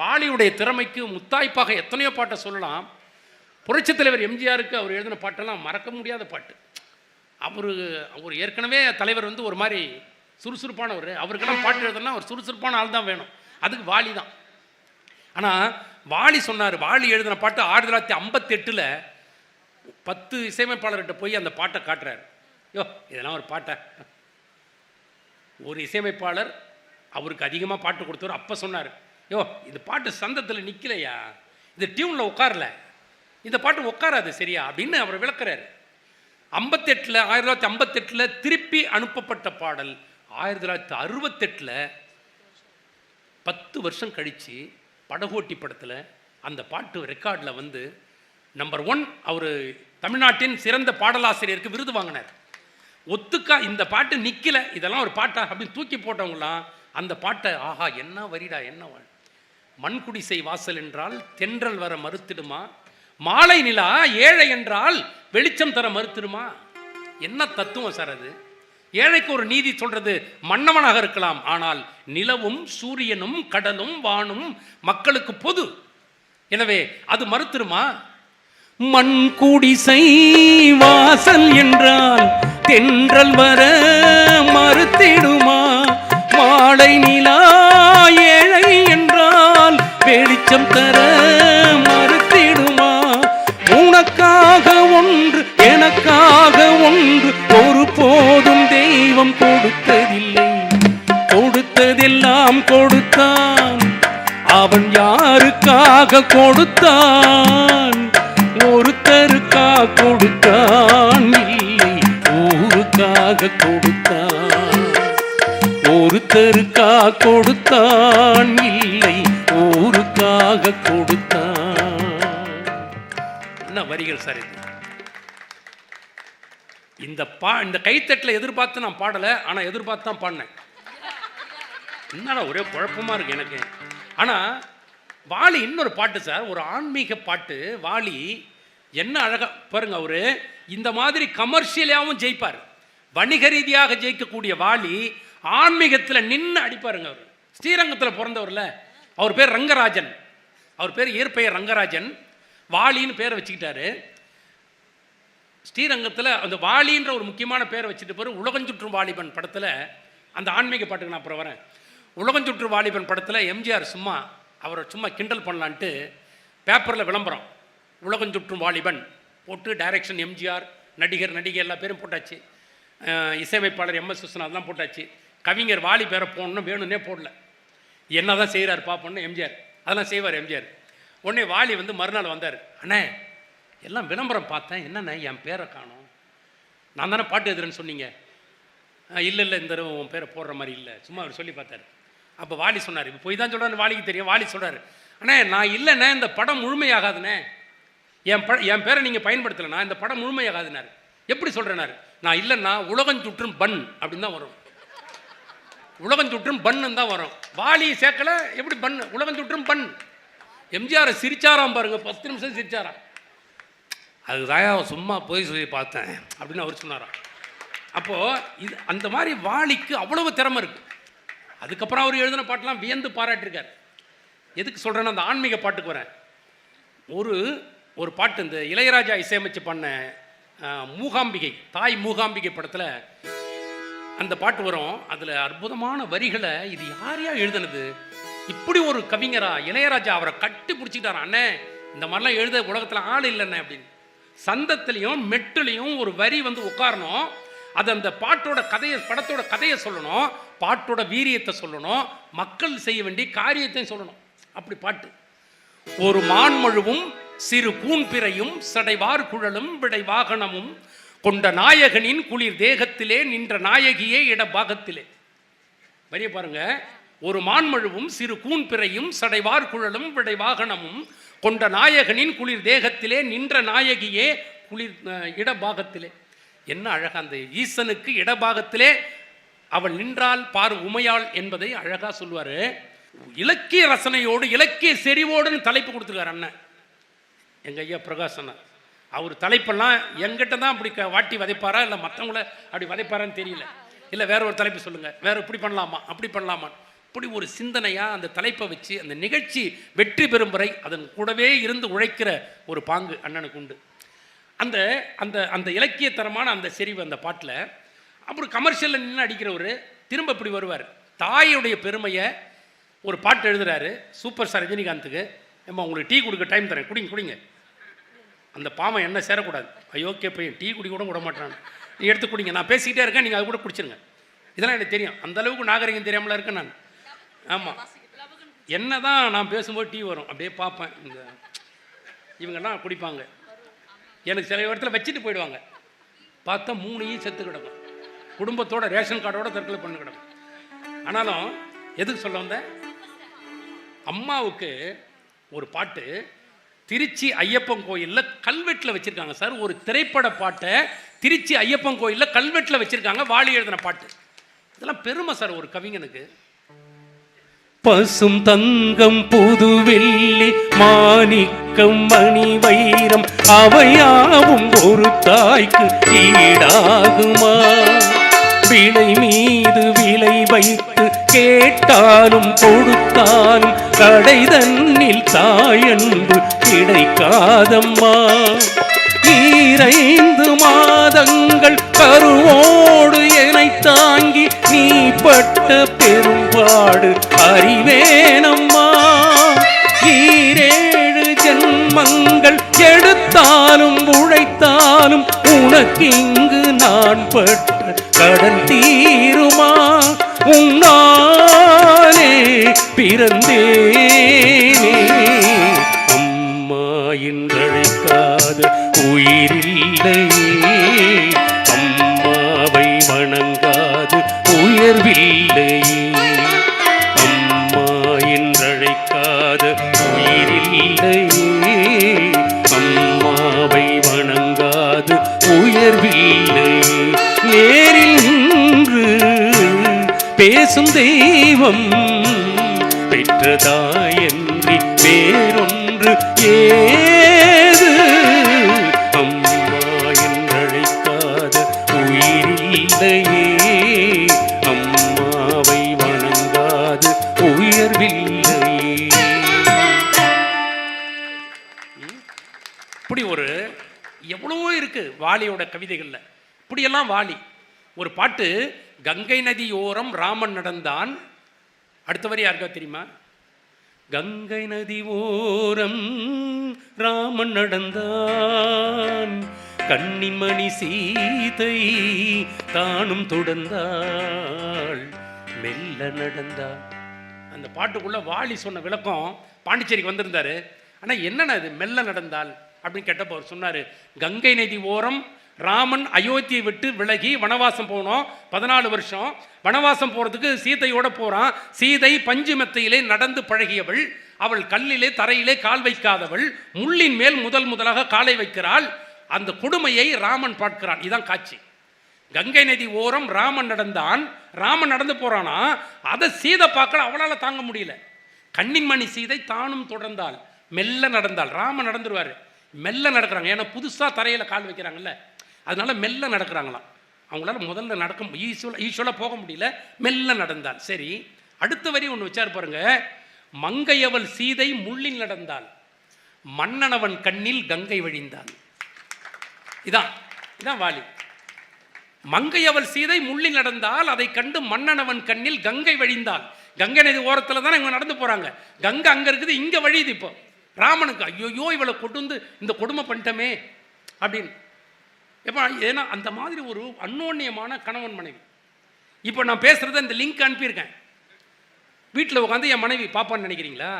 வாலியுடைய திறமைக்கு முத்தாய்ப்பாக எத்தனையோ பாட்டை சொல்லலாம். புரட்சித் தலைவர் எம்ஜிஆருக்கு அவர் எழுதின பாட்டெல்லாம் மறக்க முடியாத பாட்டு. அவர் அவர் ஏற்கனவே தலைவர் வந்து ஒரு மாதிரி சுறுசுறுப்பானவர். அவருக்கெல்லாம் பாட்டு எழுதுனா ஒரு சுறுசுறுப்பான ஆள் தான் வேணும். அதுக்கு வாலி தான். ஆனால் வாலி சொன்னார் வாலி எழுதின பாட்டு ஆயிரத்தி தொள்ளாயிரத்தி ஐம்பத்தெட்டில் பத்து இசையமைப்பாளர்கிட்ட போய் அந்த பாட்டை காட்டுறாரு. யோ இதெல்லாம் ஒரு பாட்டை? ஒரு இசையமைப்பாளர் அவருக்கு அதிகமாக பாட்டு கொடுத்தவர் அப்போ சொன்னார். யோ இந்த பாட்டு சந்தத்தில் நிற்கலையா இது டியூனில் உட்காரல. இந்த பாட்டு உட்காராது சரியா? அப்படின்னு அவர் விளக்குறாரு. ஐம்பத்தெட்டில் ஆயிரத்தி தொள்ளாயிரத்தி ஐம்பத்தெட்டில் திருப்பி அனுப்பப்பட்ட பாடல் ஆயிரத்தி தொள்ளாயிரத்தி அறுபத்தெட்டில் பத்து வருஷம் கழித்து படகோட்டி படத்தில் அந்த பாட்டு ரெக்கார்டில் வந்து நம்பர் ஒன் அவர் தமிழ்நாட்டின் சிறந்த பாடலாசிரியருக்கு விருது வாங்கினார். ஒத்துக்கா இந்த பாட்டு நிற்கல இதெல்லாம் ஒரு பாட்டா அப்படின்னு தூக்கி போட்டவங்களாம் அந்த பாட்டை ஆஹா என்ன வரிடா என்ன மண்குடிசை வாசல் என்றால் தென்றல் வர மறுத்திடுமா? மாலை நிலா ஏழை என்றால் வெளிச்சம் தர மறுத்திடுமா? என்ன தத்துவம் சார் அது? ஏழைக்கு ஒரு நீதி சொல்றது மன்னவனாக இருக்கலாம் ஆனால் நிலவும் சூரியனும் கடலும் வானும் மக்களுக்கு பொது. எனவே அது மறுத்திருமா மண் குடிசை வாசல் என்றால் தென்றல் வர மறுத்திடுமா? மாலை நிலா வெளிச்சம் தர மறுத்திடுமா? உனக்காக ஒன்று எனக்காக ஒன்று ஒரு போதும் தெய்வம் கொடுத்ததில்லை. கொடுத்ததெல்லாம் கொடுத்தான். அவன் யாருக்காக கொடுத்தான்? ஒருத்தருக்கா கொடுத்தான். இல்லை ஊருக்காக கொடுத்தான். ஒருத்தருக்கா கொடுத்தான். இல்லை பரிசாக கொடுத்தான். என்ன வரிகள் சார் இது? இந்த பா இந்த கைத்தட்டில் எதிர்பார்த்து நான் பாடலை ஆனால் எதிர்பார்த்து தான் பாடினேன். என்னடா ஒரே குழப்பமா இருக்கு எனக்கு. ஆனால் வாலி இன்னொரு பாட்டு சார் ஒரு ஆன்மீக பாட்டு. வாலி என்ன அழகாக பாருங்க அவர் இந்த மாதிரி கமர்ஷியலாகவும் ஜெயிப்பார். வணிக ரீதியாக ஜெயிக்கக்கூடிய வாலி ஆன்மீகத்தில் நின்று அடிப்பாருங்க அவர். ஸ்ரீரங்கத்தில் பிறந்தவர்ல அவர் பேர் ரங்கராஜன். அவர் பேர் இயற்பெயர் ரங்கராஜன். வாலின்னு பேரை வச்சுக்கிட்டாரு. ஸ்ரீரங்கத்தில் அந்த வாலின்ற ஒரு முக்கியமான பேரை வச்சுட்டு பேர் உலகஞ்சுற்றும் வாலிபன் படத்தில் அந்த ஆன்மீக பாட்டுக்கு நான் அப்புறம் வரேன். உலகஞ்சுற்று வாலிபன் படத்தில் எம்ஜிஆர் சும்மா அவரை சும்மா கிண்டல் பண்ணலான்ட்டு பேப்பரில் விளம்பரம். உலகஞ்சுற்றும் வாலிபன் போட்டு டைரக்ஷன் எம்ஜிஆர் நடிகர் நடிகை எல்லா பேரும் போட்டாச்சு. இசையமைப்பாளர் எம்எஸ் விஸ்வநாத்லாம் போட்டாச்சு. கவிஞர் வாலி பேரை போடணும் வேணும்னே போடல. என்ன தான் செய்கிறார் பார்ப்போன்னு எம்ஜிஆர். அதெல்லாம் செய்வார் எம்ஜிஆர். உடனே வாலி வந்து மறுநாள் வந்தார் அண்ணே எல்லாம் விளம்பரம் பார்த்தேன். என்னண்ணே என் பேரை காணும். நான் தானே பாட்டு எழுதுறேன்னு சொன்னீங்க. இல்லை இல்லை இந்த தடவை உன் பேரை போடுற மாதிரி இல்லை. சும்மா அவர் சொல்லி பார்த்தாரு. அப்போ வாலி சொன்னார் இப்போ போய் தான் சொல்கிறாரு வாலிக்கு தெரியும். வாலி சொல்கிறாரு அண்ணே நான் இல்லைண்ணே இந்த படம் முழுமையாகாதுண்ணே. என் ப என் பேரை நீங்கள் பயன்படுத்தலைண்ணா இந்த படம் முழுமையாகாதுனார் எப்படி சொல்கிறேனாரு நான் இல்லைண்ணா உலகஞ்சுற்றும் பன். அப்படின்னு தான் வரும். உலகஞ்சுற்றும் பன்னு தான் வரும். வாலி சேர்க்கல எப்படி பன் உலகஞ்சுற்றும் பன் எம்ஜிஆரை சிரிச்சாராம் பாருங்க பத்து நிமிஷம் சிரிச்சாராம். அதுதான் சும்மா போய் சொல்லி பார்த்தேன் அப்படின்னு அவர் சொன்னாராம். அப்போது இது அந்த மாதிரி வாலிக்கு அவ்வளவு திறமை இருக்குது அதுக்கப்புறம் அவர் எழுதின பாட்டெலாம் வியந்து பாராட்டியிருக்கார். எதுக்கு சொல்கிறேன்னா அந்த ஆன்மீக பாட்டுக்கு வரேன். ஒரு ஒரு பாட்டு இந்த இளையராஜா இசையமைச்சு பண்ண மூகாம்பிகை தாய் மூகாம்பிகை படத்தில் அந்த பாட்டு வரும். அதில் அற்புதமான வரிகளை இது யார் யார் எழுதுனது? இப்படி ஒரு கவிஞரா இளையராஜா அவரை கட்டி பிடிச்சிக்கிட்டாரா. அண்ணே இந்த மாதிரிலாம் எழுத உலகத்தில் ஆள் இல்லைண்ணே அப்படின்னு. சந்தத்துலேயும் மெட்டுலேயும் ஒரு வரி வந்து உட்காரணும். அது அந்த பாட்டோட கதையை படத்தோட கதையை சொல்லணும். பாட்டோட வீரியத்தை சொல்லணும். மக்கள் செய்ய வேண்டிய காரியத்தையும் சொல்லணும். அப்படி பாட்டு. ஒரு மான்மழுவும் சிறு கூன்பிறையும் சடைவார் குழலும் விடை வாகனமும் கொண்ட நாயகனின் குளிர் தேகத்திலே நின்ற நாயகியே இடபாகத்திலே வரிய பாருங்க. ஒரு மான்மழுவும் சிறு கூன்பிறையும் சடைவார் குழலும் விடை வாகனமும் கொண்ட நாயகனின் குளிர் தேகத்திலே நின்ற நாயகியே குளிர் இடபாகத்திலே என்ன அழகா அந்த ஈசனுக்கு இடபாகத்திலே அவள் நின்றால் பார் உமையாள் என்பதை அழகா சொல்வாரு இலக்கிய ரசனையோடு இலக்கிய செறிவோடுன்னு தலைப்பு கொடுத்துருக்காரு அண்ணன். எங்கள் ஐயா பிரகாஷ் அவர் தலைப்பெல்லாம் எங்கிட்ட தான் அப்படி க- வாட்டி வதைப்பாரா? இல்லை மற்றவங்கள அப்படி வதைப்பாரான்னு தெரியல. இல்லை வேற ஒரு தலைப்பு சொல்லுங்கள் வேற இப்படி பண்ணலாமா? அப்படி பண்ணலாமா அப்படி ஒரு சிந்தனையாக அந்த தலைப்பை வச்சு அந்த நிகழ்ச்சி வெற்றி பெறும் வரை அதன் கூடவே இருந்து உழைக்கிற ஒரு பாங்கு அண்ணனுக்கு உண்டு. அந்த அந்த அந்த இலக்கியத்தரமான அந்த செறிவு அந்த பாட்டில் அப்புறம் கமர்ஷியலில் நின்று அடிக்கிறவர் திரும்ப இப்படி வருவார். தாயுடைய பெருமையை ஒரு பாட்டு எழுதுறாரு. சூப்பர் ஸ்டார் ரஜினிகாந்துக்கு. ஏம்மா உங்களுக்கு டீ கொடுக்க டைம் தரேன். குடிங்க குடிங்க. அந்த பாமை என்ன சேரக்கூடாது. அயோக்கிய பையன் டீ குடி கூட விட மாட்டான் நீ எடுத்து குடிங்க. நான் பேசிக்கிட்டே இருக்கேன். நீங்கள் அது கூட குடிச்சிருங்க. இதெல்லாம் எனக்கு தெரியும். அந்த அளவுக்கு நாகரிகம் தெரியாமல இருக்கேன் நான். ஆமாம் என்ன தான் நான் பேசும்போது டீ வரும். அப்படியே பார்ப்பேன். இந்த இவங்கெல்லாம் குடிப்பாங்க. எனக்கு சில இடத்துல வச்சுட்டு போயிடுவாங்க. பார்த்தா மூணையும் செத்து கிடக்கும். குடும்பத்தோட ரேஷன் கார்டோட தற்கொலை பண்ணு கிடக்கும். ஆனாலும் எதுக்கு சொல்ல வந்தேன்? அம்மாவுக்கு ஒரு பாட்டு திருச்சி ஐயப்பன் கோயிலில் கல்வெட்டில் வச்சுருக்காங்க சார். ஒரு திரைப்பட பாட்டை திருச்சி ஐயப்பன் கோயிலில் கல்வெட்டில் வச்சுருக்காங்க. வாலி எழுதின பாட்டு. இதெல்லாம் பெருமை சார் ஒரு கவிஞனுக்கு. பசும் தங்கம் புது வெள்ளி மாணிக்கம் மணி வைரம் அவையாவும் ஒரு தாய்க்கு ஈடாகுமா? விலை மீது விலை வைத்து கேட்டாலும் கொடுத்தாலும் கடை தன்னில் தாயன்பு கிடைக்காதம்மா. ஈரைந்து மாதங்கள் கருவோடு என தாங்கி நீ பட்ட பெரும்பாடு அறிவேனம்மா. ஈரேழு ஜென்மங்கள் எடுத்தாலும் உழைத்தாலும் உனக்கு இங்கு நான் பட்ட கடன் தீருமா? உன்னாலே பிறந்தேனே. அம்மா என்றழைக்காத உயிரில் பேசும் தெய்வம். பெற்றதாயன்றி வேறொன்று ஏது? அம்மா என்றழைக்காத உயிரில்லையே. அம்மாவை வணங்காது உயர்வில்லையே. இப்படி ஒரு எவ்வளவோ இருக்கு வாலியோட கவிதைகளில். இப்படியெல்லாம் வாலி. ஒரு பாட்டு கங்கை நதி ஓரம் ராமன் நடந்தான். அடுத்தவர் யாருக்கா தெரியுமா? கங்கை நதி ஓரம் ராமன் நடந்தான். கன்னிமணி சீதை தானும் தொடர்ந்தாள் மெல்ல நடந்தாள். அந்த பாட்டுக்குள்ள வாலி சொன்ன விளக்கம் பாண்டிச்சேரிக்கு வந்திருந்தாரு. ஆனால் என்னண்ணா இது? மெல்ல நடந்தால் அப்படின்னு கேட்டப்போ அவர் சொன்னார் கங்கை நதி ஓரம் ராமன் அயோத்தியை விட்டு விலகி வனவாசம் போனோம். பதினாலு வருஷம். வனவாசம் போகிறதுக்கு சீதையோட போகிறான் சீதை பஞ்சு மெத்தையிலே நடந்து பழகியவள். அவள் கல்லிலே தரையிலே கால் வைக்காதவள். முள்ளின் மேல் முதல் முதலாக காலை வைக்கிறாள். அந்த கொடுமையை ராமன் பார்க்கிறான். இதுதான் காட்சி. கங்கை நதி ஓரம் ராமன் நடந்தான். ராமன் நடந்து போகிறானா அதை சீதை பார்க்கல அவளால் தாங்க முடியல. கண்ணின்மணி சீதை தானும் தொடர்ந்தாள். மெல்ல நடந்தாள். ராமன் நடந்துருவார். மெல்ல நடக்கிறாங்க. ஏன்னா புதுசாக தரையில் கால் வைக்கிறாங்கல்ல. அதனால மெல்ல நடக்கிறாங்களாம். அவங்களால முதல்ல நடக்க ஈஸ்வல ஈஸ்வலாக போக முடியல. மெல்ல நடந்தாள் சரி அடுத்த வரி ஒன்று வச்சார் பாருங்க. மங்கையவள் சீதை முள்ளில் நடந்தாள். மன்னனவன் கண்ணில் கங்கை வழிந்தாள் இதான் இதான் வாலி. மங்கையவள் சீதை முள்ளில் நடந்தால் அதை கண்டு மன்னனவன் கண்ணில் கங்கை வழிந்தாள். கங்கை நதி ஓரத்தில் தானே இவங்க நடந்து போறாங்க. கங்கை அங்கே இருக்குது இங்கே வழியுது இப்போ. ராமனுக்கு ஐயோயோ இவளை கொண்டு வந்து இந்த கொடுமை பண்ணிட்டோமே அப்படின்னு. எப்போ ஏன்னா அந்த மாதிரி ஒரு அன்னோன்யமான கணவன் மனைவி. இப்போ நான் பேசுகிறத இந்த லிங்க் அனுப்பியிருக்கேன். வீட்டில் உட்காந்து என் மனைவி பாப்பான்னு நினைக்கிறீங்களா?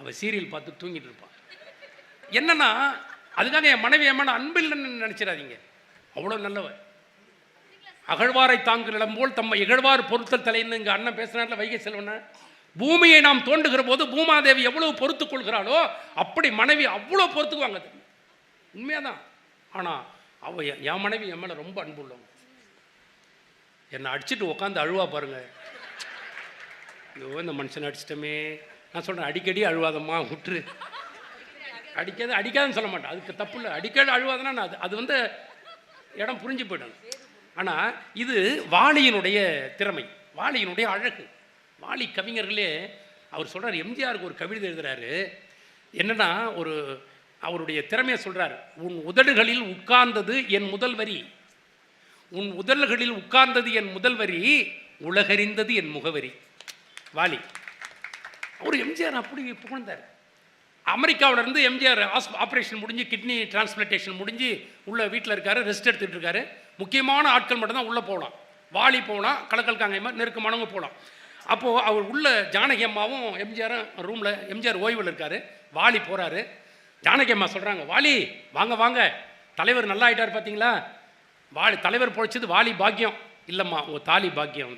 அவள் சீரியல் பார்த்து தூங்கிட்டு இருப்பாள் என்னன்னா அதுக்காக என் மனைவி என் அன்பில்லைன்னு அன்பு இல்லைன்னு அவ்வளோ நல்லவ. அகழ்வாரை தாங்கு நிலம் போல் தம்மை இகழ்வார் பொருத்தல் தலைன்னு இங்கே அண்ணன் பேசுனார்ல வைகை செல்வன பூமியை நாம் தோண்டுகிற போது பூமாதேவி எவ்வளவு பொறுத்து கொள்கிறாளோ அப்படி மனைவி அவ்வளோ பொறுத்துக்குவாங்க. உண்மையாக தான் ஆனால் அவ என் என் மனைவி என் மேலே ரொம்ப அன்பு உள்ளவங்க என்னை அடிச்சுட்டு உட்காந்து அழுவா பாருங்கள் ஐயோ இந்த மனுஷனை அடிச்சிட்டோமே. நான் சொல்கிறேன் அடிக்கடி அழுவாதம்மா விட்டுரு அடிக்காது அடிக்காதுன்னு சொல்ல மாட்டேன். அதுக்கு தப்பு இல்லை. அடிக்கடி அழுவாதுன்னா நான் அது அது வந்து இடம் புரிஞ்சு போயிடும். ஆனால் இது வாலியினுடைய திறமை வாலியினுடைய அழகு. வாலி கவிஞர்களே அவர் சொல்கிறார் எம்ஜிஆருக்கு ஒரு கவிதை எழுதுகிறாரு என்னென்னா ஒரு அவருடைய திறமையை சொல்கிறார் உன் உதடுகளில் உட்கார்ந்தது என் முதல் வரி. உன் உதடுகளில் உட்கார்ந்தது என் முதல் வரி உலகறிந்தது என் முகவரி. வாலி. அவர் எம்ஜிஆர் அப்படி புகழ்ந்தார். அமெரிக்காவிலேருந்து எம்ஜிஆர் எம்ஜிஆர் ஆப்ரேஷன் முடிஞ்சு கிட்னி டிரான்ஸ்பிளான்டேஷன் முடிஞ்சு உள்ள வீட்டில் இருக்காரு ரெஸ்ட் எடுத்துகிட்டு இருக்காரு. முக்கியமான ஆட்கள் மட்டும்தான் உள்ளே போகலாம். வாலி போகலாம் கலக்கல் காங்கயமா நெருக்கமானவங்க போகலாம். அப்போது அவர் உள்ள ஜானகி அம்மாவும் எம்ஜிஆரும் ரூமில் எம்ஜிஆர் ஓய்வில் இருக்காரு. வாலி போகிறாரு ஜானகி அம்மா சொல்கிறாங்க வாலி வாங்க வாங்க. தலைவர் நல்லா ஆகிட்டார் பார்த்தீங்களா வாலி தலைவர் பொழைச்சது வாலி பாக்கியம். இல்லைம்மா உங்கள் தாலி பாக்கியம்.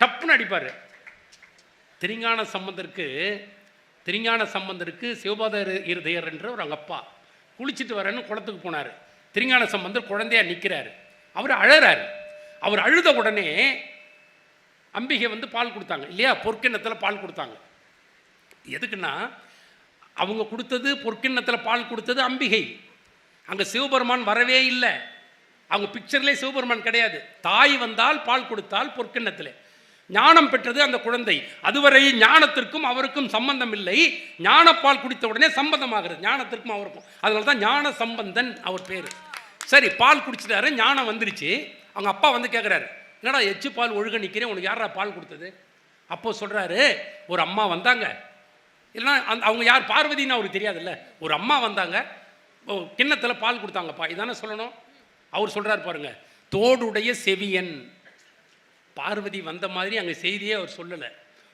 டப்புன்னு அடிப்பார். திருஞான சம்பந்தருக்கு திருஞான சம்பந்தருக்கு சிவபாத இருதயர் என்ற ஒரு அவங்க அப்பா குளிச்சுட்டு வரேன்னு குளத்துக்கு போனார். திருஞான சம்பந்தர் குழந்தையா நிற்கிறாரு அவர் அழறாரு. அவர் அழுத உடனே அம்பிகை வந்து பால் கொடுத்தாங்க. இல்லையா? பொற்கிணத்தில் பால் கொடுத்தாங்க. எதுக்குன்னா அவங்க கொடுத்தது பொற்கிண்ணத்தில் பால் கொடுத்தது அம்பிகை. அங்கே சிவபெருமான் வரவே இல்லை. அவங்க பிக்சர்லேயே சிவபெருமான் கிடையாது. தாய் வந்தால் பால் கொடுத்தால் பொற்கிண்ணத்தில். ஞானம் பெற்றது அந்த குழந்தை. அதுவரை ஞானத்திற்கும் அவருக்கும் சம்பந்தம் இல்லை. ஞானப்பால் குடித்த உடனே சம்பந்தமாகிறது. ஞானத்திற்கும் அவருக்கும். அதனால தான் ஞான சம்பந்தன் அவர் பேர். சரி பால் குடிச்சிட்டாரு ஞானம் வந்துருச்சு. அவங்க அப்பா வந்து கேட்குறாரு என்னடா எச்சு பால் ஒழுக நிற்கிறேன் உனக்கு யாரா பால் கொடுத்தது? அப்போ சொல்கிறாரு ஒரு அம்மா வந்தாங்க. இல்லைன்னா அந்த அவங்க யார் பார்வதின்னு அவருக்கு தெரியாதுல்ல. ஒரு அம்மா வந்தாங்க. ஓ, கிண்ணத்தில் பால் கொடுத்தாங்கப்பா. இதானே சொல்லணும்? அவர் சொல்கிறார் பாருங்க தோடுடைய செவியன். பார்வதி வந்த மாதிரி அங்கே செய்தியே அவர் சொல்லலை.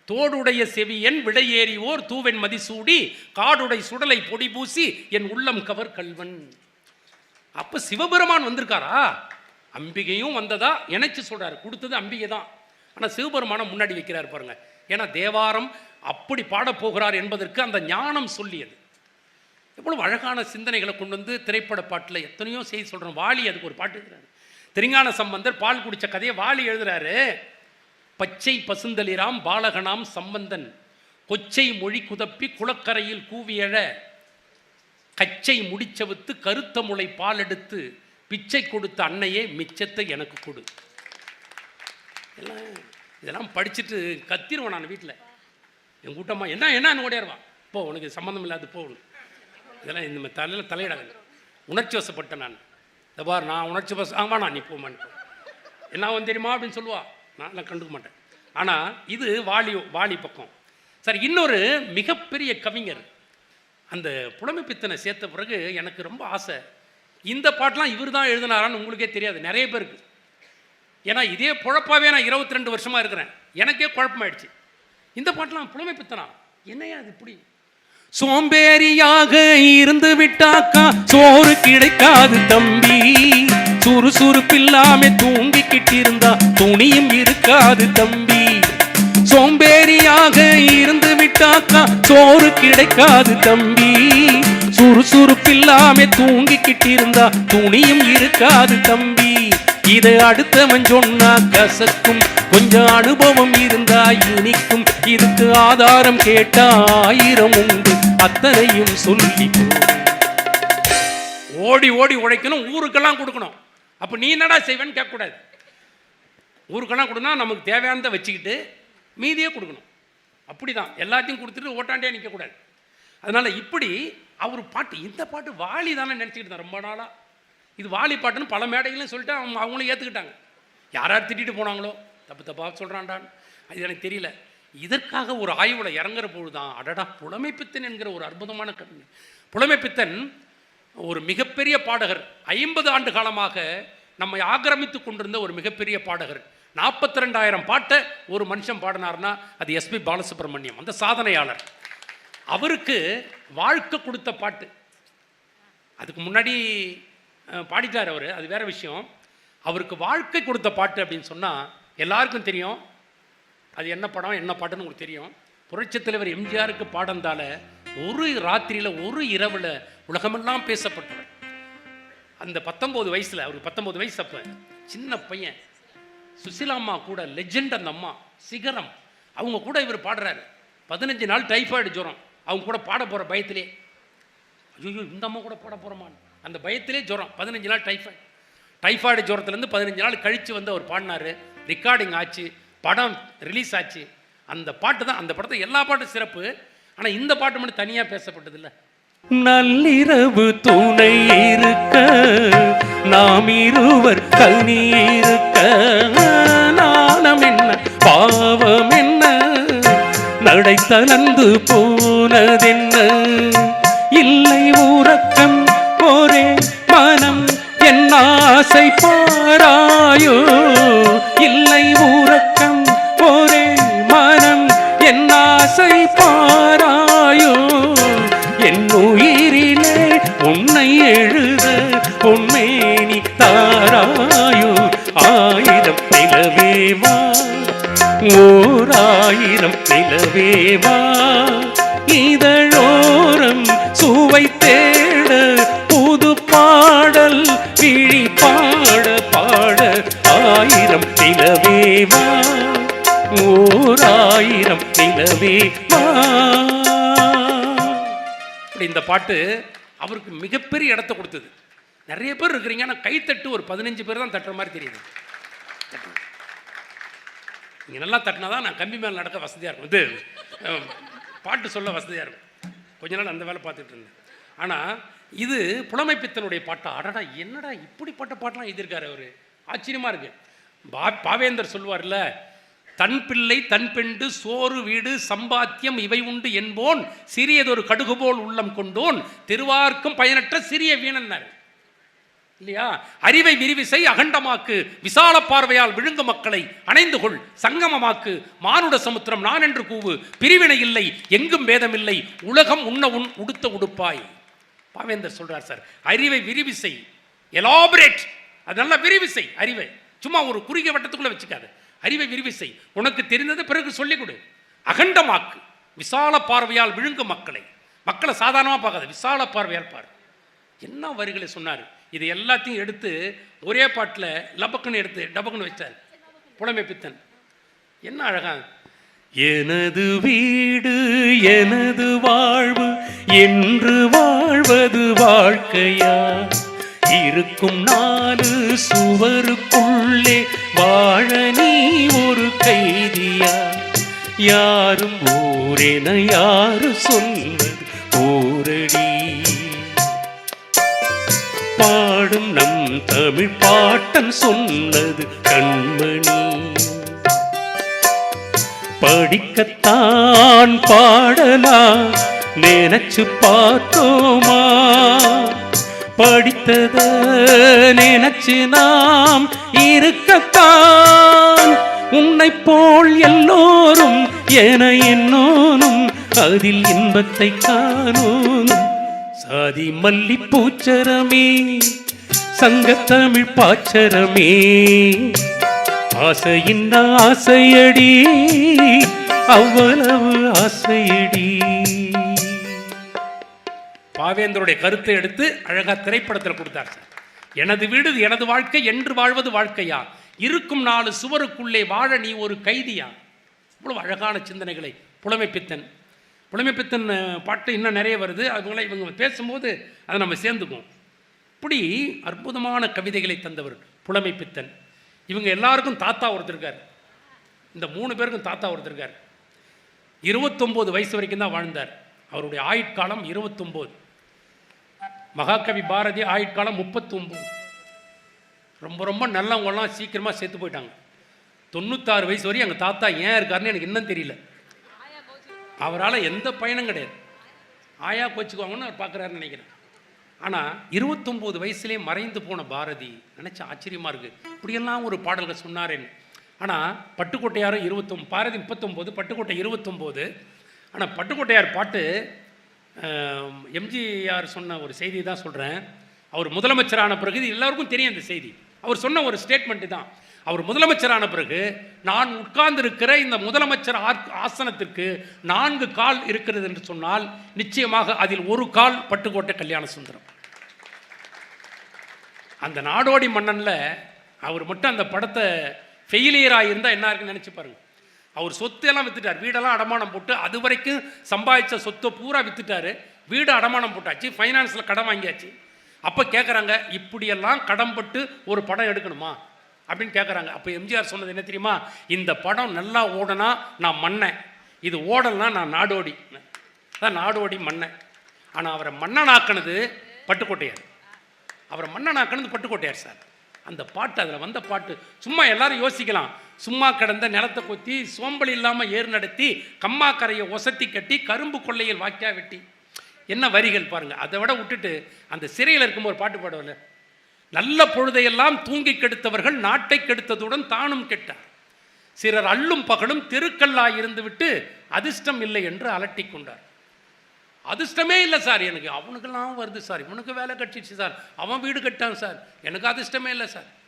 தோடுடைய செவியன் விடையேறிவோர் தூவென் மதிசூடி காடுடை சுடலை பொடி பூசி என் உள்ளம் கவர் கல்வன். அப்போ சிவபெருமான் வந்திருக்காரா? அம்பிகையும் வந்ததா? இணைச்சு சொல்கிறார் கொடுத்தது அம்பிகை தான் ஆனால் சிவபெருமானை முன்னாடி வைக்கிறார் பாருங்க. ஏன்னா தேவாரம் அப்படி பாடப் போகிறார் என்பதற்கு அந்த ஞானம் சொல்லியது. எவ்வளவு அழகான சிந்தனைகளை கொண்டு வந்து திரைப்பட பாட்டில் எத்தனையோ செய்தி சொல்கிறோம் வாலி அதுக்கு ஒரு பாட்டு எழுதுறாரு. திருஞான சம்பந்தர் பால் குடித்த கதையை வாலி எழுதுறாரு. பச்சை பசுந்தளிராம் பாலகனாம் சம்பந்தன் கொச்சை மொழி குதப்பி குளக்கரையில் கூவியழ கச்சை முடிச்சவுத்து கருத்த முளை பால் எடுத்து பிச்சை கொடுத்த அன்னையே மிச்சத்தை எனக்கு கொடு. இதெல்லாம் படிச்சுட்டு கத்திருவேன் நான் வீட்டில். என் கூட்டம்மா என்ன என்ன? ஓடியாருவான் போ உனக்கு சம்மந்தம் இல்லாது போ. இதெல்லாம் இந்த தலையில் தலையிடாது. உணர்ச்சி வசப்பட்டேன் நான். இந்த பார் நான் உணர்ச்சி வச ஆமா நான் நீ போமான்னு என்ன வந்து தெரியுமா? அப்படின்னு சொல்லுவா. நான் கண்டுக்க மாட்டேன். ஆனால் இது வாலி வாலி பக்கம். சரி இன்னொரு மிகப்பெரிய கவிஞர். அந்த புலமைப்பித்தனை சேர்த்த பிறகு எனக்கு ரொம்ப ஆசை. இந்த பாட்டெலாம் இவர் தான் எழுதினாரான்னு உங்களுக்கே தெரியாது. நிறைய பேருக்கு. ஏன்னா இதே பொழப்பாவே நான் இருபத்தி ரெண்டு வருஷமாக இருக்கிறேன். எனக்கே குழப்பமாயிடுச்சு. இந்த பாட்டெலாம் புலமைப்பித்தனா என்னையா அது இப்படி? சோம்பேறியாக இருந்து விட்டாக்கா? சோறு கிடைக்காது தம்பி. சுறுசுறுப்பில்லாம தூங்கிக்கிட்டு இருந்தா துணியும் இருக்காது தம்பி. சோம்பேறியாக இருந்து விட்டாக்கா? சோறு கிடைக்காது தம்பி. சுறுசுறுப்பில்லாம தூங்கிக்கிட்டு இருந்தா துணியும் இருக்காது தம்பி. இதை அடுத்தவன் சொன்னா கசக்கும். கொஞ்சம் அனுபவம் இருந்தா இனிக்கும். இதுக்கு ஆதாரம் கேட்டா ஆயிரம் உண்டு. அத்தனையும் சொல்லி ஓடி ஓடி உழைக்கணும். ஊருக்கெல்லாம் கொடுக்கணும். அப்போ நீ என்னடா செய்வேன்னு கேட்கக்கூடாது. ஊருக்கெல்லாம் கொடுனா நமக்கு தேவையானதை வச்சுக்கிட்டு மீதியே கொடுக்கணும். அப்படி தான் எல்லாத்தையும் கொடுத்துட்டு ஓட்டாண்டே நிற்கக்கூடாது. அதனால் இப்படி அவர் பாட்டு இந்த பாட்டு வாலி தானே நினச்சிக்கிட்டு தான் ரொம்ப நாளாக இது வாலி பாட்டுன்னு பல மேடைகளையும் சொல்லிட்டு அவங்க அவங்களும் ஏற்றுக்கிட்டாங்க யார் யார் திட்டிட்டு போனாங்களோ? தப்பு தப்பாக சொல்கிறான்டான்னு அது எனக்கு தெரியல. இதற்காக ஒரு ஆய்வில் இறங்குற பொழுது தான் அடடா புலமைப்பித்தன் என்கிற ஒரு அற்புதமான கவிஞர் புலமைப்பித்தன் ஒரு மிகப்பெரிய பாடகர். ஐம்பது ஆண்டு காலமாக நம்மை ஆக்கிரமித்து கொண்டிருந்த ஒரு மிகப்பெரிய பாடகர். நாற்பத்தி ரெண்டாயிரம் பாட்டை ஒரு மனுஷன் பாடினார்னா அது எஸ்பி பாலசுப்ரமணியம் அந்த சாதனையாளர். அவருக்கு வாழ்க்கை கொடுத்த பாட்டு. அதுக்கு முன்னாடி பாடிட்டார் அவர். அது வேற விஷயம். அவருக்கு வாழ்க்கை கொடுத்த பாட்டு அப்படின்னு சொன்னால் எல்லாருக்கும் தெரியும். அது என்ன படம் என்ன பாட்டுன்னு உங்களுக்கு தெரியும். புரட்சித் தலைவர் எம்ஜிஆருக்கு பாடந்தால ஒரு ராத்திரியில் ஒரு இரவில் உலகமெல்லாம் பேசப்பட்டவர். அந்த பத்தொம்போது வயசில் அவருக்கு பத்தொம்போது வயசு அப்போ. சின்ன பையன். சுசிலாம்மா கூட லெஜெண்ட் அந்த அம்மா. சிகரம். அவங்க கூட இவர் பாடுறாரு. பதினஞ்சு நாள் டைஃபாய்டு ஜுரம். அவங்க கூட பாட போகிற பயத்திலே. ஐயோ இந்த அம்மா கூட பாட போகிறோமான்னு அந்த பயத்திலே ஜுரம். பதினஞ்சு நாள் டைஃபாய்டு டைஃபாய்டு ஜுரத்துலேருந்து பதினஞ்சு நாள் கழித்து வந்து அவர் பாடினாரு. ரெக்கார்டிங் ஆச்சு. படம் ரிலீஸ் ஆச்சு. அந்த பாட்டு தான் அந்த படத்தை எல்லா பாட்டும் சிறப்பு. ஆனால் இந்த பாட்டு மட்டும் தனியாக பேசப்பட்டதில்ல. நள்ளிரவு துணை இருக்க நாம் இருவர் கனி இருக்க நாணம் என்ன பாவம் என்ன நடை தளர்ந்து போனதென்ன இல்லை ஊரக்கம் ஒரே மனம் என் ஆசை பாராயோ. இல்லை ஊரக்கம் போரே மனம் என் ஆசை பாராயோ. என் உயிரிலே உன்னை எழுத பொன்மேனி தாராயோ. ஆயிரம் நிலவேவா ஓர் ஆயிரம் நிலவேவா இதழோரம் சுவை தேட ஆயிரம் நிலவேவா ஓராயிரம் ஆயிரம் நிலவேவா இப்படி இந்த பாட்டு அவருக்கு மிகப்பெரிய இடத்த கொடுத்தது. நிறைய பேர் இருக்கிறீங்க ஆனால் கைத்தட்டு ஒரு பதினஞ்சு பேர் தான் தட்டுற மாதிரி தெரியுது. நீங்கள் நல்லா தட்டினா தான் நான் கம்பி மேலே நடக்க வசதியாக இருக்கும். இது பாட்டு சொல்ல வசதியாக இருக்கும். கொஞ்ச நாள் அந்த வேலை பார்த்துட்டு இருந்தேன். ஆனால் இது புலமை பித்தனுடைய பாட்டா? அடடா என்னடா இப்படிப்பட்ட பாட்டெலாம் எழுதியிருக்காரு அவர்? ஆச்சரியமாக இருக்கு. பா பாவேந்தர் சொல்லுவார்ல தன் பிள்ளை தன் பெண்டு சோறு வீடு சம்பாத்தியம் இவை உண்டு என்போன் சிறியதொரு கடுகு போல் உள்ளம் கொண்டோன் திருவார்க்கும் பயனற்ற சிறிய வீணன்னார் இல்லையா? அறிவை விரிவிசை அகண்டமாக்கு விசால பார்வையால் விழுங்கு மக்களை அணைந்து கொள் சங்கமமாக்கு மானுட சமுத்திரம் நான் என்று கூவு பிரிவினை இல்லை எங்கும் பேதமில்லை உலகம் உண்ண உன் உடுத்த உடுப்பாய். பாவேந்தர் சொல்றார் சார் அறிவை விரிவிசை எலாபரேட் அது நல்ல விரிவிசை அறிவை. சும்மா ஒரு குறுகிய வட்டத்துக்குள்ளே வச்சுக்காது. அறிவை விரிவிசை உனக்கு தெரிந்தது பிறகு சொல்லிக் கொடு. அகண்டமாக்கு. விசால பார்வையால் விழுங்கு மக்களை. மக்களை சாதாரணமாக பார்க்காது. விசால பார்வையால் பாரு. என்ன வரிகளை சொன்னார்? இது எல்லாத்தையும் எடுத்து ஒரே பாட்டில் லபக்குன்னு எடுத்து டபக்குன்னு வச்சார். புலமை பித்தன். என்ன அழகா? எனது வீடு எனது வாழ்வு என்று வாழ்வது வாழ்க்கையா? இருக்கும் நாலு சுவருக்குள்ளே வாழ நீ ஒரு கைதியா? யாரும் ஊரென யாரு சொன்னது ஊரடி பாடும் நம் தமிழ் பாட்டம் சொன்னது கண்மணி. படிக்கத்தான் பாடலா? நினைச்சு பார்த்தோமா? படித்தத நினைச்சு நாம் இருக்கத்தான். உன்னை போல் எல்லோரும் என என்னோனும் அதில் இன்பத்தை காணோனும். சாதி மல்லி பூச்சரமே சங்கத்தமிழ் பாச்சரமே ஆசையின் ஆசையடி அவ்வளவு ஆசையடி. பாவேந்தருடைய கருத்தை எடுத்து அழகாக திரைப்படத்தில் கொடுத்தார். சார் எனது வீடு எனது வாழ்க்கை என்று வாழ்வது வாழ்க்கையா? இருக்கும் நாலு சுவருக்குள்ளே வாழ நீ ஒரு கைதியா? இவ்வளவு அழகான சிந்தனைகளை புலமைப்பித்தன். புலமைப்பித்தன் புலமை பித்தன் பாட்டு இன்னும் நிறைய வருது. அவங்கள இவங்க பேசும்போது அதை நம்ம சேர்ந்துக்குவோம். இப்படி அற்புதமான கவிதைகளை தந்தவர் புலமைப்பித்தன். இவங்க எல்லாருக்கும் தாத்தா ஒருத்தருக்கார் இந்த மூணு பேருக்கும் தாத்தா ஒருத்தருக்கார் இருபத்தொம்போது வயசு வரைக்கும் தான் வாழ்ந்தார். அவருடைய ஆயுட்காலம் இருபத்தொம்போது. மகாகவி பாரதி ஆயுட்காலம் முப்பத்தொம்பது. ரொம்ப ரொம்ப நல்லவங்களாம் சீக்கிரமாக சேர்த்து போயிட்டாங்க. தொண்ணூத்தாறு வயசு வரையும் எங்கள் தாத்தா ஏன் இருக்காருன்னு எனக்கு இன்னும் தெரியல. அவரால் எந்த பயனும் கிடையாது. ஆயா கோச்சுக்குவாங்கன்னு அவர் பார்க்குறாருன்னு நினைக்கிறேன். ஆனால் இருபத்தொம்போது வயசுலேயே மறைந்து போன பாரதி நினச்ச ஆச்சரியமாக இருக்குது இப்படியெல்லாம் ஒரு பாடல்கள் சொன்னாரேன்னு. ஆனால் பட்டுக்கோட்டையாரும் இருபத்தொம் பாரதி முப்பத்தொம்போது பட்டுக்கோட்டை இருபத்தொம்போது. ஆனால் பட்டுக்கோட்டையார் பாட்டு எம்ஜிஆர் சொன்ன ஒரு செய்தி தான் சொல்கிறேன் அவர் முதலமைச்சரான பிறகு இது எல்லாருக்கும் தெரியும் அந்த செய்தி. அவர் சொன்ன ஒரு ஸ்டேட்மெண்ட்டு தான். அவர் முதலமைச்சரான பிறகு நான் உட்கார்ந்திருக்கிற இந்த முதலமைச்சர் ஆர்- ஆசனத்திற்கு நான்கு கால் இருக்கிறது என்று சொன்னால் நிச்சயமாக அதில் ஒரு கால் பட்டுக்கோட்டை கல்யாண சுந்தரம். அந்த நாடோடி மன்னனில் அவர் மட்டும் அந்த படத்தை ஃபெயிலியராக இருந்தால் என்ன இருக்குன்னு நினச்சி பாருங்கள் அவர் சொத்தையெல்லாம் வித்துட்டார். வீடெல்லாம் அடமானம் போட்டு அது வரைக்கும் சம்பாதிச்ச சொத்தை பூரா வித்துட்டாரு. வீடு அடமானம் போட்டாச்சு. ஃபைனான்ஸில் கடன் வாங்கியாச்சு. அப்போ கேட்குறாங்க இப்படியெல்லாம் கடன்பட்டு ஒரு படம் எடுக்கணுமா? அப்படின்னு கேட்குறாங்க அப்போ எம்ஜிஆர் சொன்னது என்ன தெரியுமா? இந்த படம் நல்லா ஓடனா நான் மன்னன். இது ஓடலைன்னா நான் நாடோடி. அதான் நாடோடி மன்னன். ஆனால் அவரை மன்னனாக்கினது பட்டுக்கோட்டையார். அவரை மன்னனாக்கினது பட்டுக்கோட்டையார் சார். அந்த பாட்டு அதில் வந்த பாட்டு சும்மா எல்லாரும் யோசிக்கலாம். சும்மா கிடந்த நிலத்தை கொத்தி சோம்பல் இல்லாமல் ஏறு நடத்தி கம்மா கரையை ஒசத்தி கட்டி கரும்பு கொள்ளையில் வாக்கியா வெட்டி. என்ன வரிகள் பாருங்கள் அதை விட விட்டுட்டு அந்த சிறையில் இருக்கும்போது ஒரு பாட்டு பாடுவல நல்ல பொழுதையெல்லாம் தூங்கி கெடுத்தவர்கள் நாட்டை கெடுத்ததுடன் தானும் கெட்டார். சிலர் அள்ளும் பகலும் தெருக்கல்லாய் இருந்துவிட்டு அதிர்ஷ்டம் இல்லை என்று அலட்டிக் கொண்டார். அதிர்ஷ்டமே இல்லை சார். எனக்கு அவனுக்கெல்லாம் வருது சார். இவனுக்கு வேலை கட்டிடுச்சு சார். அவன் வீடு கட்டான் சார். எனக்கு அதிர்ஷ்டமே இல்லை சார்.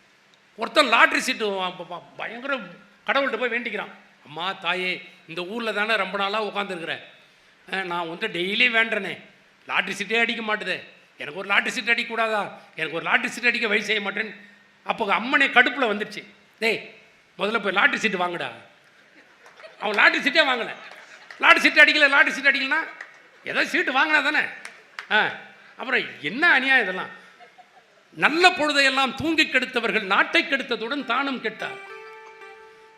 ஒருத்தன் லாட்ரி சீட்டு பயங்கர கடவுள்கிட்ட போய் வேண்டிக்கிறான். அம்மா தாயே இந்த ஊரில் தானே ரொம்ப நாளாக உட்காந்துருக்குறேன் நான் வந்து டெய்லியும் வேண்டுறனே. லாட்ரி சீட்டே அடிக்க மாட்டுதே. எனக்கு ஒரு லாட்ரி சீட் அடிக்கக்கூடாதா? எனக்கு ஒரு லாட்ரி சீட் அடிக்க வழி செய்ய மாட்டேன்னு அப்போ அம்மனே கடுப்பில் வந்துடுச்சு டேய் முதல்ல போய் லாட்ரி சீட்டு வாங்குடா. அவன் லாட்ரி சீட்டே வாங்கலை. லாட்ரி சீட்டு அடிக்கல லாட்ரி சீட் அடிக்கலனா ஏதோ சீட்டு வாங்கினா தானே. ஆ அப்புறம் என்ன அநியாயம் இதெல்லாம்? நல்ல பொழுதையெல்லாம் தூங்கி கெடுத்தவர்கள் நாட்டை கெடுத்ததுடன் தானும் கெட்டார்.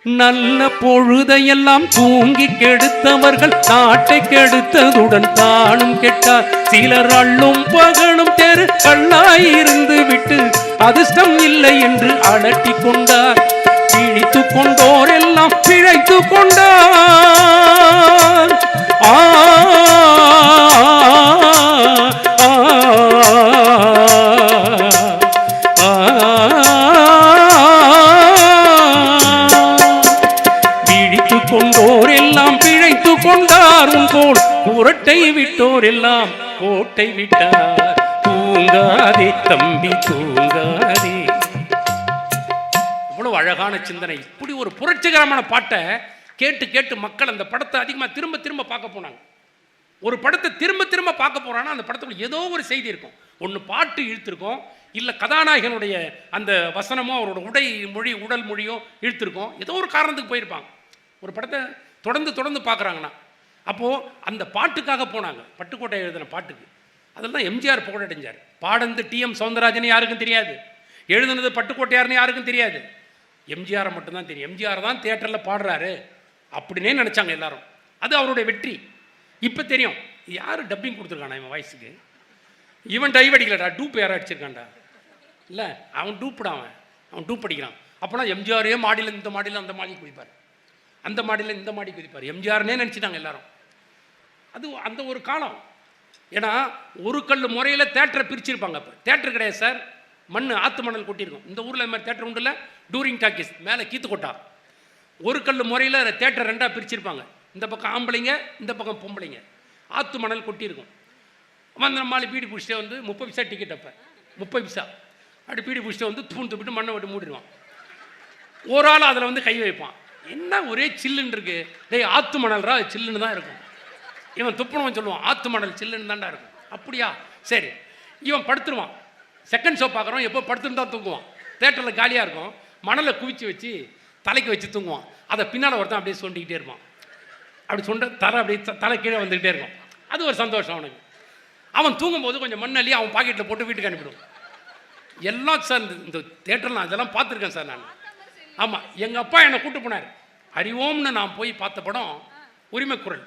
நல்ல பொழுதையெல்லாம் தூங்கி கெடுத்தவர்கள் நாட்டை கெடுத்ததுடன் தானும் கெட்டார். சிலர் அள்ளும் பகலும் தெரு கல்லாயிருந்து விட்டு அதிர்ஷ்டம் இல்லை என்று அலட்டி கொண்டார். பிழித்து கொண்டோர் எல்லாம் பிழைத்து கொண்டார். ஆ புரட்டை எல்லாம் கோட்டை விட்டார். தூங்காதே தம்பி தூங்காதே. இவ்வளவு அழகான சிந்தனை. இப்படி ஒரு புரட்சிகரமான பாட்டை கேட்டு கேட்டு மக்கள் அந்த படத்தை அதிகமாக திரும்ப திரும்ப பார்க்க போனாங்க. ஒரு படத்தை திரும்ப திரும்ப பார்க்க போகிறான்னா அந்த படத்துக்குள்ள ஏதோ ஒரு செய்தி இருக்கும். ஒன்று பாட்டு இழுத்துருக்கோம். இல்லை கதாநாயகனுடைய அந்த வசனமோ அவரோட உடை மொழி உடல் மொழியோ இழுத்துருக்கோம். ஏதோ ஒரு காரணத்துக்கு போயிருப்பாங்க. ஒரு படத்தை தொடர்ந்து தொடர்ந்து பார்க்குறாங்கன்னா அப்போது அந்த பாட்டுக்காக போனாங்க. பட்டுக்கோட்டை எழுதின பாட்டுக்கு. அதெல்லாம் எம்ஜிஆர் புகழடைஞ்சார் பாடந்து டிஎம் சவுந்தரராஜன் யாருக்கும் தெரியாது. எழுதுனது பட்டுக்கோட்டையார்னு யாருக்கும் தெரியாது. எம்ஜிஆரை மட்டும்தான் தெரியும். எம்ஜிஆர் தான் தேட்டரில் பாடுறாரு அப்படின்னே நினச்சாங்க எல்லாரும். அது அவருடைய வெற்றி. இப்போ தெரியும். யார் டப்பிங் கொடுத்துருக்கானா இவன் வாய்ஸுக்கு இவன் டைவ் அடிக்கலடா. டூப் யாரும் அடிச்சிருக்கான்டா. இல்லை அவன் டூப்டா அவன். அவன் டூப் அடிக்கிறான். அப்போனா எம்ஜிஆரையே மாடியில் இந்த மாடியில் அந்த மாடி குதிப்பார். அந்த மாடியில் இந்த மாடி குதிப்பார். எம்ஜிஆர்னே நினச்சிட்டாங்க எல்லாரும். அது அந்த ஒரு காலம். ஏன்னா ஒரு கல் முறையில் தேட்டரை பிரிச்சிருப்பாங்க இப்போ தேட்டர் கிடையாது சார். மண் ஆத்து மணல் கொட்டியிருக்கும். இந்த ஊரில் இந்த மாதிரி தேட்டர் உண்டுல டூரிங் டாக்கீஸ் மேலே கீத்து கொட்டா ஒரு கல் முறையில் தேட்டர் ரெண்டாக பிரிச்சிருப்பாங்க. இந்த பக்கம் ஆம்பளைங்க இந்த பக்கம் பொம்பளைங்க. ஆத்து மணல் கொட்டியிருக்கும். வந்து நம்மளால பீடி பிடிச்சிட்டே வந்து முப்பது பைசா டிக்கெட் அப்போ. முப்பது பைசா. அப்படி பீடி பிடிச்சிட்டு வந்து தூண் துப்பிட்டு மண்ணை விட்டு மூடிடுவான். ஒரு ஆள் அதில் வந்து கை வைப்பான். என்ன ஒரே சில்லுன்னு இருக்குது டேய் ஆத்து மணல்ரா சில்லுன்னு தான் இருக்கும். இவன் துப்புனவன் சொல்லுவான் ஆத்து மணல் சில்லுன்னு தாண்டா இருக்கும். அப்படியா? சரி. இவன் படுத்துருவான். செகண்ட் ஷோ பார்க்குறோம் எப்போ படுத்துன்னு தான் தூங்குவான். தேட்டரில் காலியாக இருக்கும். மணலை குவிச்சு வச்சு தலைக்கு வச்சு தூங்குவான். அதை பின்னால் ஒருத்தன் அப்படியே சொண்டிக்கிட்டே இருப்பான். அப்படி சொண்ட தலை அப்படியே த- தலை கீழே வந்துக்கிட்டே இருக்கும். அது ஒரு சந்தோஷம் அவனுக்கு. அவன் தூங்கும்போது கொஞ்சம் மண்ணள்ளி அவன் பாக்கெட்டில் போட்டு வீட்டுக்கு அனுப்பிடுவான் எல்லாம் சார் இந்த- இந்த தேட்டரில் நான் இதெல்லாம் பார்த்துருக்கேன் சார் நான். ஆமாம் எங்கள் அப்பா என்னை கூட்டு போனார். அறிவோம்னு நான் போய் பார்த்த படம் உரிமைக்குரல்.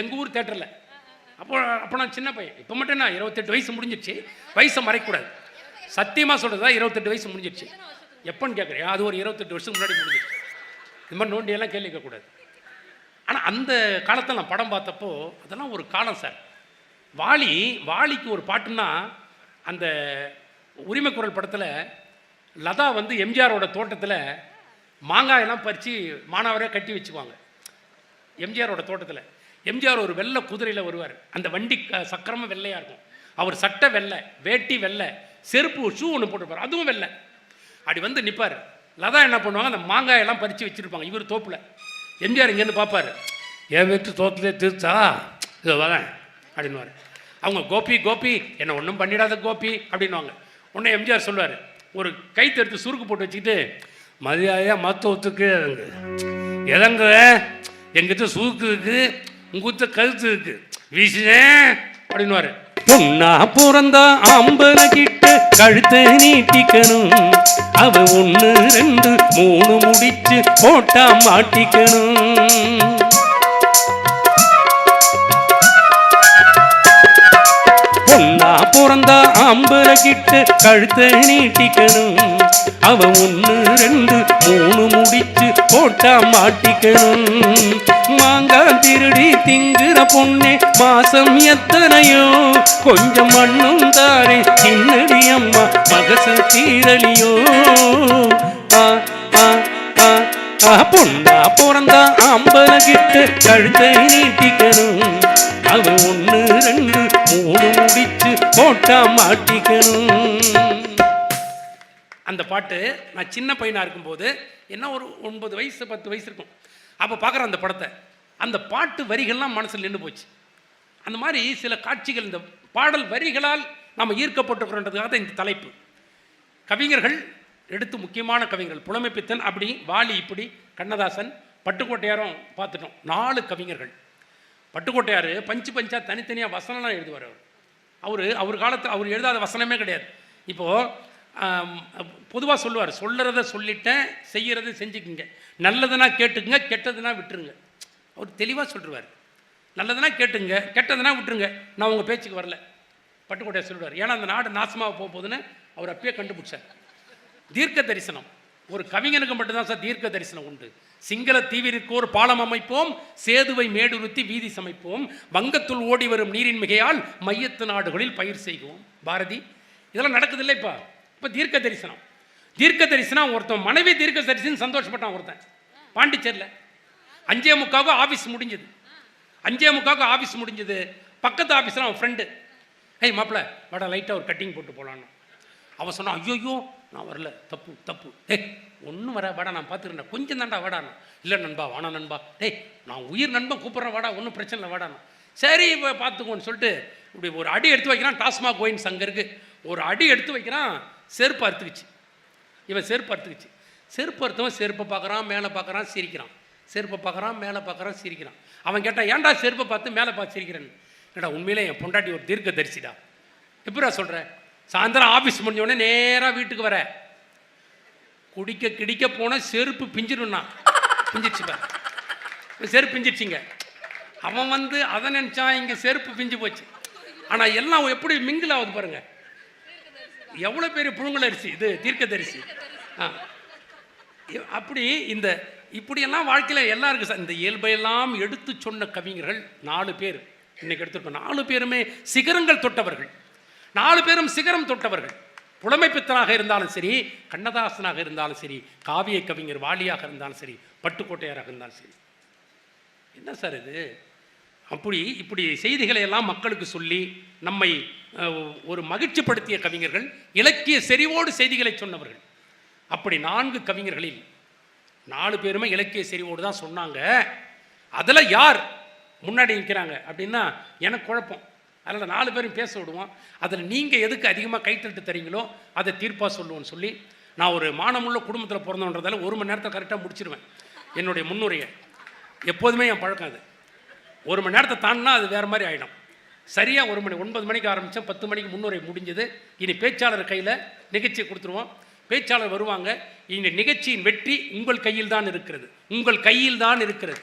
எங்கள் ஊர் தேட்டரில் அப்போ அப்போ நான் சின்ன பையன். இப்போ மட்டும் நான் இருபத்தெட்டு வயசு முடிஞ்சிடுச்சு வயசை மறைக்கக்கூடாது. சத்தியமாக சொல்கிறதா இருபத்தெட்டு வயசு முடிஞ்சிடுச்சு எப்போன்னு கேட்குறேன் அது ஒரு இருபத்தெட்டு வருஷம் முன்னாடி முடிஞ்சிடுச்சு இது மாதிரி நோண்டியெல்லாம் கேள்வி கேட்கக்கூடாது. ஆனால் அந்த காலத்தில் நான் படம் பார்த்தப்போ அதெல்லாம் ஒரு காலம் சார். வாலி வாலிக்கு ஒரு பாட்டுன்னா அந்த உரிமைக்குரல் படத்தில் லதா வந்து எம்ஜிஆரோட தோட்டத்தில் மாங்காயெல்லாம் பறித்து மானாவரே கட்டி வச்சுக்குவாங்க. எம்ஜிஆரோட தோட்டத்தில். எம்ஜிஆர் ஒரு வெள்ளை குதிரையில் வருவார். அந்த வண்டி சக்கரமும் வெள்ளையாக இருக்கும். அவர் சட்டை வெள்ளை வேட்டி வெள்ளை செருப்பு ஷூ ஒன்று போட்டுருப்பார். அதுவும் வெள்ளை. அப்படி வந்து நிற்பார் லதா என்ன பண்ணுவாங்க? அந்த மாங்காயெல்லாம் பறித்து வச்சுருப்பாங்க. இவர் தோப்பில். எம்ஜிஆர் இங்கேருந்து பார்ப்பார் என் வீட்டு தோட்டத்திலே தீர்த்தா? இதோ வரேன் அப்படின்னுவார். அவங்க கோபி கோபி என்னை ஒன்றும் பண்ணிடாத கோபி அப்படின்னுவாங்க. உடனே எம்ஜிஆர் சொல்லுவார். ஒரு கைத்து எடுத்து சுருக்கு போட்டு வச்சுக்கிட்டு மரியாதையாக மருத்துவத்துக்கு எதங்க எங்கிட்ட சுருக்கு இருக்குது உங்கூத்த கழுத்து இருக்கு. வீசுனேன் அப்படின்னுவாரு. பொண்ணா பிறந்தா ஆம்பல கிட்ட கழுத்தை நீட்டிக்கணும். அவ ஒண்ணு ரெண்டு மூணு முடிச்சு போட்டா மாட்டிக்கணும். பொண்ணா பிறந்தா ஆம்பல கிட்ட கழுத்தை நீட்டிக்கணும். அவ ஒண்ணு ரெண்டு மூணு முடிச்சு போட்டா மாட்டிக்கணும். மாங்கா திருடி திங்குற பொண்ணே மாசம் எத்தனையோ? கொஞ்சம் மண்ணும் தாரே சின்னடி அம்மா மகச தீரலியோ பொண்ணா பிறந்தா அம்பல கிட்ட கழுத்தை நீட்டிக்கணும். அவன் ஒன்று ரெண்டு மூணு முடிச்சு போட்டா மாட்டிக்கணும். அந்த பாட்டு நான் சின்ன பையனாக இருக்கும்போது என்ன ஒரு ஒன்பது வயசு பத்து வயசு இருக்கும். அப்போ பார்க்குறேன் அந்த படத்தை. அந்த பாட்டு வரிகள்லாம் மனசில் நின்று போச்சு. அந்த மாதிரி சில காட்சிகள் இந்த பாடல் வரிகளால் நாம் ஈர்க்கப்பட்டுக்கிறோன்றதுக்காக தான் இந்த தலைப்பு. கவிஞர்கள் எடுத்து முக்கியமான கவிஞர்கள் புலமைப்பித்தன் அப்படி வாலி இப்படி கண்ணதாசன் பட்டுக்கோட்டையாரும் பார்த்துட்டோம். நாலு கவிஞர்கள். பட்டுக்கோட்டையார் பஞ்சு பஞ்சாக தனித்தனியாக வசனம்லாம் எழுதுவார் அவர். அவர் அவர் காலத்தில் அவர் எழுதாத வசனமே கிடையாது. இப்போது பொதுவாக சொல்லுவார் சொல்கிறத சொல்லிட்டேன் செய்கிறத செஞ்சுக்குங்க. நல்லதுனா கேட்டுக்குங்க கெட்டதுனா விட்டுருங்க. அவர் தெளிவாக சொல்லிடுவார் நல்லதுனா கேட்டுங்க கெட்டதுனா விட்டுருங்க. நான் உங்கள் பேச்சுக்கு வரல. பட்டுக்கோட்டையை சொல்லுவார். ஏன்னா அந்த நாடு நாசமாக போக போகுதுன்னு அவர் அப்பயே கண்டுபிடிச்சார். தீர்க்க தரிசனம். ஒரு கவிஞனுக்கு மட்டும்தான் சார் தீர்க்க தரிசனம் உண்டு. சிங்கள தீவிற்கு ஒரு பாலம் அமைப்போம் சேதுவை மேடுருத்தி வீதி சமைப்போம். வங்கத்துள் ஓடி வரும் நீரின் மிகையால் மையத்து நாடுகளில் பயிர் செய்வோம். பாரதி இதெல்லாம் நடக்குது இல்லைப்பா. இப்போ தீர்க்க தரிசனம் தீர்க்க தரிசனம் ஒருத்தன் மனைவி தீர்க்க தரிசனம் சந்தோஷப்பட்டான் ஒருத்தன். பாண்டிச்சேரியில். அஞ்சே முக்காவுக்கு ஆஃபீஸ் முடிஞ்சது. அஞ்சே முக்காவுக்கு ஆஃபீஸ் முடிஞ்சது. பக்கத்து ஆஃபீஸில் அவன் ஃப்ரெண்டு ஏய் மாப்பிள்ள வாடா லைட்டாக ஒரு கட்டிங் போட்டு போகலான்னு அவன் சொன்னான் ஐயோ நான் வரல. தப்பு தப்பு. டேய் ஒன்றும் வர வாடா நான் பார்த்துக்கிறேன் கொஞ்சம் தாண்டா வாடாண்ணா இல்லை நண்பா வாடா நண்பா. டேய் நான் உயிர் நண்பன் கூப்பிட்றேன் வாடா. ஒன்றும் பிரச்சனை இல்லை வாடாண்ணா சரி இப்போ பார்த்துக்கோன்னு சொல்லிட்டு இப்படி ஒரு அடி எடுத்து வைக்கிறான். டாஸ்மாக் கோயின்ஸ் அங்கே ஒரு அடி எடுத்து வைக்கிறான். செருப்பு அறுத்துக்குச்சு இவன் செருப்பு அறுத்துக்குச்சு செருப்பு அறுத்தவன் செருப்பை பார்க்குறான் மேலே பார்க்குறான் சிரிக்கிறான். செருப்பை பார்க்குறான் மேலே பார்க்குறான் சிரிக்கிறான். அவன் கேட்டான் ஏன்டா செருப்பை பார்த்து மேலே பார்த்து சிரிக்கிறேன்னு? என்னடா உண்மையிலே என் பொண்டாட்டி ஒரு தீர்க்க தரிசிடா எப்படா சொல்கிறேன் சாயந்தரம் ஆஃபீஸ் முடிஞ்ச உடனே நேராக வீட்டுக்கு வர. குடிக்க கிடிக்க போன செருப்பு பிஞ்சிடும்னா பிஞ்சிடுச்சு செருப்பு பிஞ்சிடுச்சிங்க. அவன் வந்து அதை நினச்சான் இங்கே செருப்பு பிஞ்சு போச்சு. ஆனால் எல்லாம் எப்படி மிங்கிள் ஆகுது பாருங்கள் எவ்வளோ பெரிய புழுங்கல் அரிசி இது தீர்க்கதரிசி. ஆ. அப்படி இந்த இப்படியெல்லாம் வாழ்க்கையில் எல்லாம் இருக்குது சார் இந்த இயல்பையெல்லாம் எடுத்து சொன்ன கவிஞர்கள் நாலு பேர். இன்னைக்கு எடுத்துருக்கோம் நாலு பேருமே சிகரங்கள் தொட்டவர்கள். நாலு பேரும் சிகரம் தொட்டவர்கள். புலமைப்பித்தனாக இருந்தாலும் சரி கண்ணதாசனாக இருந்தாலும் சரி காவிய கவிஞர் வாலியாக இருந்தாலும் சரி பட்டுக்கோட்டையாராக இருந்தாலும் சரி. என்ன சார் இது? அப்படி இப்படி செய்திகளை எல்லாம் மக்களுக்கு சொல்லி நம்மை ஒரு மகிழ்ச்சிப்படுத்திய கவிஞர்கள் இலக்கிய செறிவோடு செய்திகளை சொன்னவர்கள். அப்படி நான்கு கவிஞர்களில் நாலு பேருமே இலக்கிய செறிவோடு தான் சொன்னாங்க. அதில் யார் முன்னாடி நிற்கிறாங்க அப்படின்னா எனக்கு குழப்பம். அதில் நாலு பேரும் பேச விடுவோம். அதில் நீங்கள் எதுக்கு அதிகமாக கைத்தட்டு தரீங்களோ அதை தீர்ப்பாக சொல்லுவோம்னு சொல்லி நான் ஒரு மானமுள்ள குடும்பத்தில் பிறந்தோன்றதால ஒரு மணி நேரத்தை கரெக்டாக முடிச்சிருவேன். என்னுடைய முன்னுரையை. எப்போதுமே என் பழக்கம் அது. ஒரு மணி நேரத்தை தாண்டினா அது வேறு மாதிரி ஆகிடும் சரியாக ஒரு மணி ஒன்பது மணிக்கு ஆரம்பித்தேன் பத்து மணிக்கு முன்னுரை முடிஞ்சது. இனி பேச்சாளர் கையில் நிகழ்ச்சியை கொடுத்துருவோம். பேச்சாளர் வருவாங்க. இந்த நிகழ்ச்சியின் வெற்றி உங்கள் கையில் தான் இருக்கிறது. உங்கள் கையில் தான் இருக்கிறது.